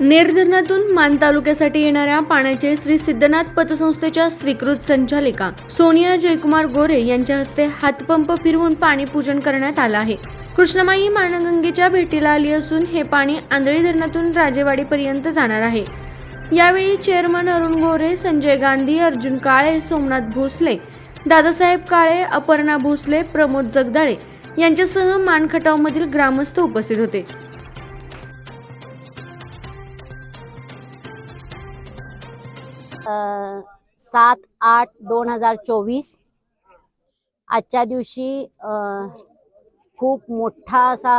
नेर धरणातून मान तालुक्यासाठी येणाऱ्या पाण्याचे श्री सिद्धनाथ पतसंस्थेच्या स्वीकृत संचालिका सोनिया जयकुमार गोरे यांच्या हस्ते हातपंप फिरवून पाणी पूजन करण्यात आलं आहे. कृष्णमाई मानगंगेच्या भेटीला आली असून हे पाणी आंधळी धरणातून राजेवाडीपर्यंत जाणार आहे. यावेळी चेअरमन अरुण गोरे संजय गांधी अर्जुन काळे सोमनाथ भोसले दादासाहेब काळे अपर्णा भोसले प्रमोद जगदाळे यांच्यासह मानखटावमधील ग्रामस्थ उपस्थित होते. सात आठ दोन हजार चोवीस. आजच्या दिवशी खूप मोठा असा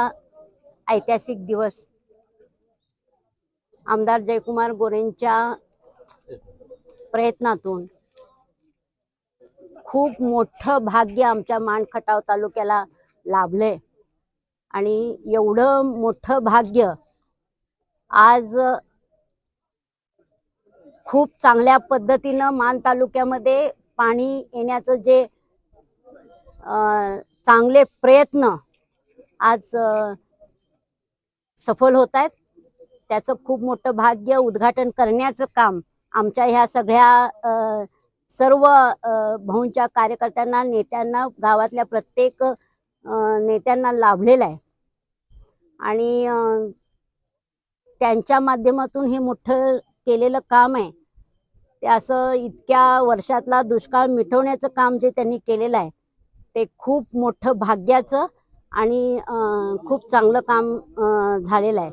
ऐतिहासिक दिवस. आमदार जयकुमार गोरेंच्या प्रयत्नातून खूप मोठं भाग्य आमच्या मानखटाव तालुक्याला लाभले आणि एवढं मोठं भाग्य आज खूप चांगल्या पद्धतीनं मान तालुक्यामध्ये पाणी येण्याचं जे चांगले प्रयत्न आज सफल होत आहेत. त्याचं खूप मोठं भाग्य उद्घाटन करण्याचं काम आमच्या ह्या सगळ्या सर्व भाऊंच्या कार्यकर्त्यांना नेत्यांना गावातल्या प्रत्येक नेत्यांना लाभलेलं आहे. आणि त्यांच्या माध्यमातून हे मोठं केलेलं काम आहे. ते असं इतक्या वर्षातला दुष्काळ मिटवण्याचं काम जे त्यांनी केलेलं आहे ते खूप मोठं भाग्याचं आणि खूप चांगलं काम झालेलं आहे.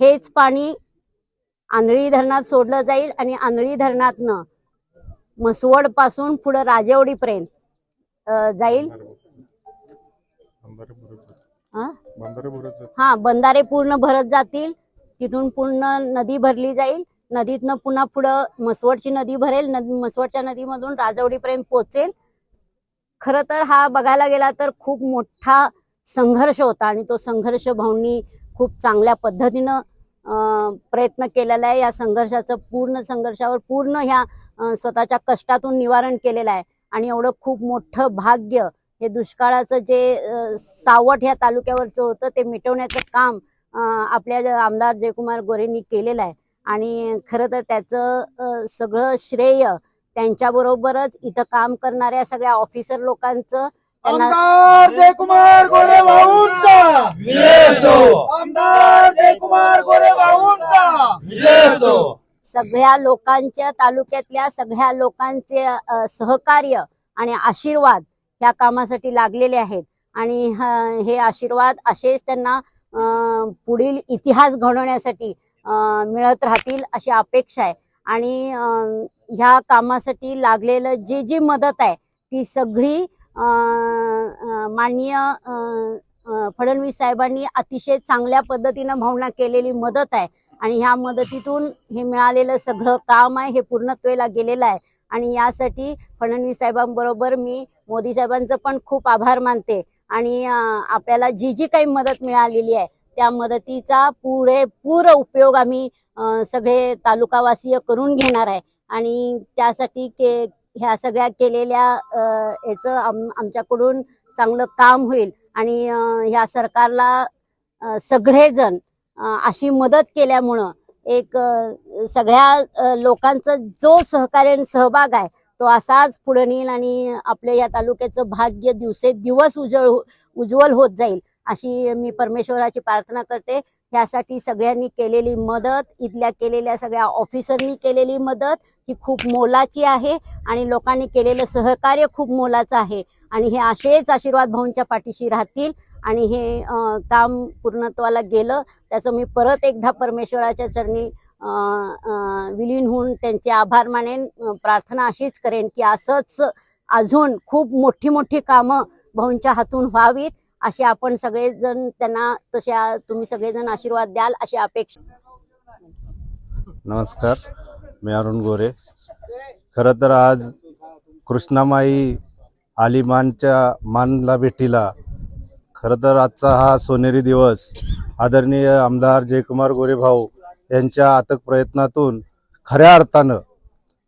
हेच पाणी आंधळी धरणात सोडलं जाईल आणि आंधळी धरणातनं म्हसवडपासून पुढं राजेवडीपर्यंत जाईल. हा? हा बंधारे पूर्ण भरत जातील तिथून पूर्ण नदी भरली जाईल. नदीतनं पुन्हा पुढं म्हसवडची नदी भरेल नदी म्हसवडच्या नदीमधून राजवडीपर्यंत पोचेल. खरं तर हा बघायला गेला तर खूप मोठा संघर्ष होता आणि तो संघर्ष भाऊंनी खूप चांगल्या पद्धतीनं प्रयत्न केलेला आहे. या संघर्षाचं पूर्ण संघर्षावर पूर्ण ह्या स्वतःच्या कष्टातून निवारण केलेलं आहे. आणि एवढं खूप मोठं भाग्य हे दुष्काळाचं जे सावट ह्या तालुक्यावरचं होतं ते मिटवण्याचं काम आपल्या आमदार जयकुमार गोरेंनी केलेलं आहे. आणि खरं तर त्याचं सगळं श्रेय त्यांच्याबरोबरच इथं काम करणाऱ्या सगळ्या ऑफिसर लोकांचं त्यांना आमदार जयकुमार गोरे भाऊंचा! विजय असो आमदार जयकुमार गोरे भाऊंचा! विजय असो सगळ्या लोकांच्या तालुक्यातल्या सगळ्या लोकांचे सहकार्य आणि आशीर्वाद ह्या कामासाठी लागलेले आहेत. आणि ह- हे आशीर्वाद असेच त्यांना अ, पुढील इतिहास घडवण्यासाठी मिळत राहतील अशी अपेक्षा आहे. आणि ह्या कामासाठी लागलेलं जी जी मदत आहे ती सगळी माननीय फडणवीस साहेबांनी अतिशय चांगल्या पद्धतीनं भावना केलेली मदत आहे. आणि ह्या मदतीतून हे मिळालेलं सगळं काम आहे हे पूर्णत्वेला गेलेलं आहे. आणि यासाठी फडणवीस साहेबांबरोबर मी मोदी साहेबांचं पण खूप आभार मानते. आणि आपल्याला जी जी काही मदत मिळालेली आहे त्या मदतीचा पुरेपूर उपयोग आम्ही सगळे तालुकावासीय करून घेणार आहे. आणि त्यासाठी के ह्या सगळ्या केलेल्या याचं आम आमच्याकडून चांगलं काम होईल. आणि ह्या सरकारला सगळेजण अशी मदत केल्यामुळं एक सगळ्या लोकांचा जो सहकार्य सहभाग आहे तो असाच पुढे नेईल आणि आपल्या या तालुक्याचं भाग्य दिवसेदिवस उजळ उज्ज्वल होत जाईल. अशी मी परमेश्वराची प्रार्थना करते. ह्यासाठी सगळ्यांनी केलेली मदत इथल्या केलेल्या सगळ्या ऑफिसरनी केलेली मदत ही खूप मोलाची आहे आणि लोकांनी केलेलं सहकार्य खूप मोलाचं आहे. आणि हे असेच आशीर्वाद भाऊंच्या पाठीशी राहतील आणि हे काम पूर्णत्वाला गेलं त्याचं मी परत एकदा परमेश्वराच्या चरणी विलीन होऊन त्यांचे आभार मानेन. प्रार्थना अशीच करेन की असंच अजून खूप मोठी मोठी कामं भाऊंच्या हातून व्हावीत. असे आपण सगळेजण त्यांना तशा तुम्ही सगळेजण आशीर्वाद द्याल अशी अपेक्षा. नमस्कार मी अरुण गोरे. खरं तर आज कृष्णामाई आलिमानच्या मानला भेटीला खरं तर आजचा हा सोनेरी दिवस आदरणीय आमदार जयकुमार गोरे भाऊ यांच्या आतक प्रयत्नातून खऱ्या अर्थानं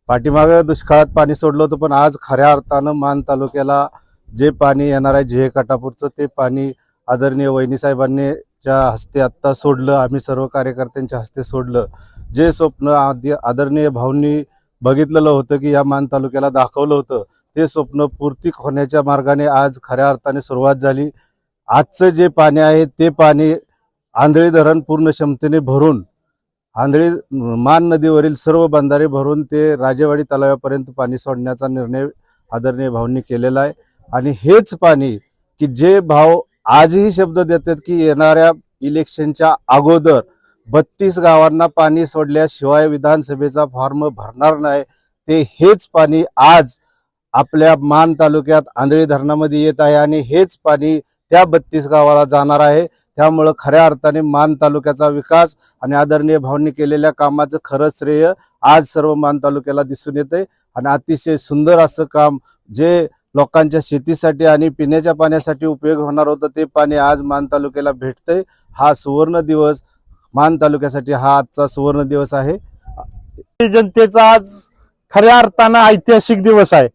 पाठीमागं दुष्काळात पाणी सोडलं होतं पण आज खऱ्या अर्थानं मान तालुक्याला जे पाणी येणार आहे झे काटापूरचं ते पाणी आदरणीय वहिनीसाहेबांनी च्या हस्ते आत्ता सोडलं आम्ही सर्व कार्यकर्त्यांच्या हस्ते सोडलं जे स्वप्न आदि आदरणीय भाऊंनी बघितलेलं होतं की या मान तालुक्याला दाखवलं होतं ते स्वप्न पूर्ती होण्याच्या मार्गाने आज खऱ्या अर्थाने सुरुवात झाली. आजचं जे पाणी आहे ते पाणी आंधळी धरण पूर्ण क्षमतेने भरून आंधळी मान नदीवरील सर्व बंधारे भरून ते राजेवाडी तलावापर्यंत पाणी सोडण्याचा निर्णय आदरणीय भाऊंनी केलेला आहे. आणि हेच पाणी की जे भाव आजही शब्द देतात की येणाऱ्या इलेक्शनच्या अगोदर बत्तीस गावांना पाणी सोडल्याशिवाय विधानसभेचा फॉर्म भरणार नाही ते हेच पाणी आज आपल्या मान तालुक्यात आंधळी धरणामध्ये येत आहे आणि हेच पाणी त्या बत्तीस गावाला जाणार आहे. त्यामुळं खऱ्या अर्थाने मान तालुक्याचा विकास आणि आदरणीय भावनी केलेल्या कामाचं खरं श्रेय आज सर्व मान तालुक्याला दिसून येते आणि अतिशय सुंदर असं काम जे लोकांच्या शेतीसाठी आणि पिण्याच्या पाण्यासाठी उपयोग होणार होतं ते पाणी आज मान तालुक्याला भेटतंय. हा सुवर्ण दिवस मान तालुक्यासाठी हा आजचा सुवर्ण दिवस आहे. जनतेचा आज खऱ्या अर्थानं ऐतिहासिक दिवस आहे.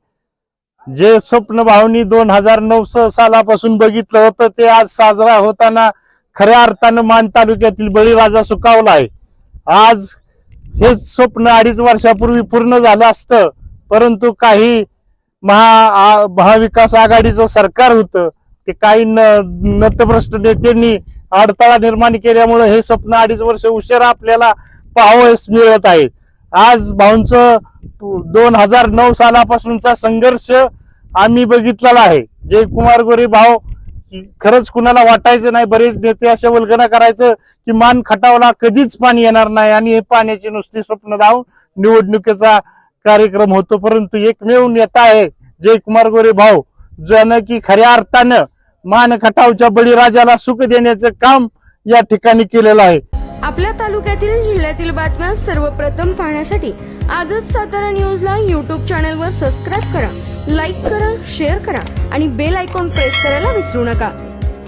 जे स्वप्न भावनी दोन हजार नऊ सालापासून बघितलं होतं ते आज साजरा होताना खऱ्या अर्थानं मान तालुक्यातील बळीराजा सुकावला आहे. आज हे स्वप्न अडीच वर्षापूर्वी पूर्ण झालं असतं परंतु काही महा आ- महाविकास आघाडीचं सरकार होतं. ते काही न नतभ्रष्ट नेत्यांनी अडथळा निर्माण केल्यामुळे हे स्वप्न अडीच वर्ष उशिरा आपल्याला पाहावयास मिळत आहे. आज भाऊंचं दोन हजार नऊ सालापासूनचा संघर्ष आम्ही बघितलेला आहे. जयकुमार गोरे भाऊ खरंच कुणाला वाटायचं नाही बरेच नेते अशा वल्गना करायचं की मान खटावला कधीच पाणी येणार नाही आणि हे पाण्याची नुसती स्वप्न धावून निवडणुकीचा कार्यक्रम होतो परंतु एकमेव नेता आहे जयकुमार गोरे भाऊ ज्यानं की खऱ्या अर्थानं मान खटावच्या बळीराजाला सुख देण्याचं काम या ठिकाणी केलेलं आहे. आपल्या तालुक्यातील जिल्ह्यातील बातम्या सर्वप्रथम पाहण्यासाठी आजच सातारा न्यूजला यूट्यूब चॅनलवर सबस्क्राईब करा लाईक करा शेअर करा आणि बेल आयकॉन प्रेस करायला विसरू नका.